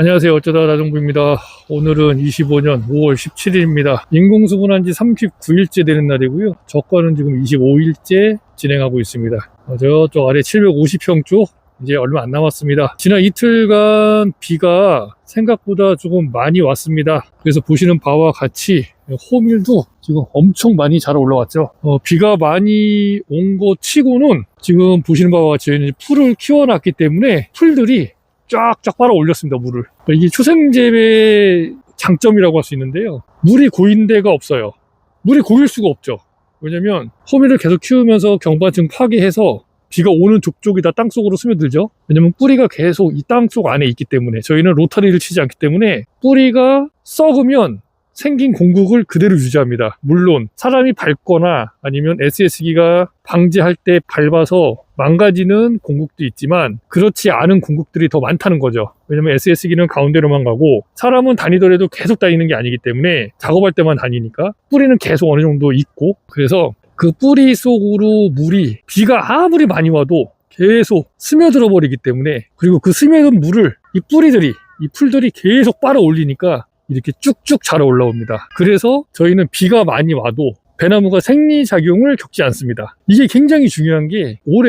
안녕하세요. 어쩌다 나정부입니다. 오늘은 25년 5월 17일입니다. 인공수분한 지 39일째 되는 날이고요. 저가는 지금 25일째 진행하고 있습니다. 어, 저쪽 아래 750평 쪽 이제 얼마 안 남았습니다. 지난 이틀간 비가 생각보다 조금 많이 왔습니다. 그래서 보시는 바와 같이 호밀도 지금 엄청 많이 잘 올라왔죠. 어, 비가 많이 온 거 치고는 지금 보시는 바와 같이 풀을 키워놨기 때문에 풀들이 쫙쫙 빨아 올렸습니다, 물을. 그러니까 이게 초생재배의 장점이라고 할 수 있는데요. 물이 고인 데가 없어요. 물이 고일 수가 없죠. 왜냐면 호미를 계속 키우면서 경반층 파괴해서 비가 오는 족족이 다 땅속으로 스며들죠. 왜냐면 뿌리가 계속 이 땅 속 안에 있기 때문에 저희는 로타리를 치지 않기 때문에 뿌리가 썩으면 생긴 공국을 그대로 유지합니다. 물론 사람이 밟거나 아니면 SS기가 방지할 때 밟아서 망가지는 공국도 있지만 그렇지 않은 공국들이 더 많다는 거죠. 왜냐면 SS기는 가운데로만 가고 사람은 다니더라도 계속 다니는 게 아니기 때문에 작업할 때만 다니니까 뿌리는 계속 어느 정도 있고 그래서 그 뿌리 속으로 물이 비가 아무리 많이 와도 계속 스며들어 버리기 때문에 그리고 그 스며든 물을 이 뿌리들이 이 풀들이 계속 빨아 올리니까 이렇게 쭉쭉 자라 올라옵니다. 그래서 저희는 비가 많이 와도 배나무가 생리작용을 겪지 않습니다. 이게 굉장히 중요한 게 올해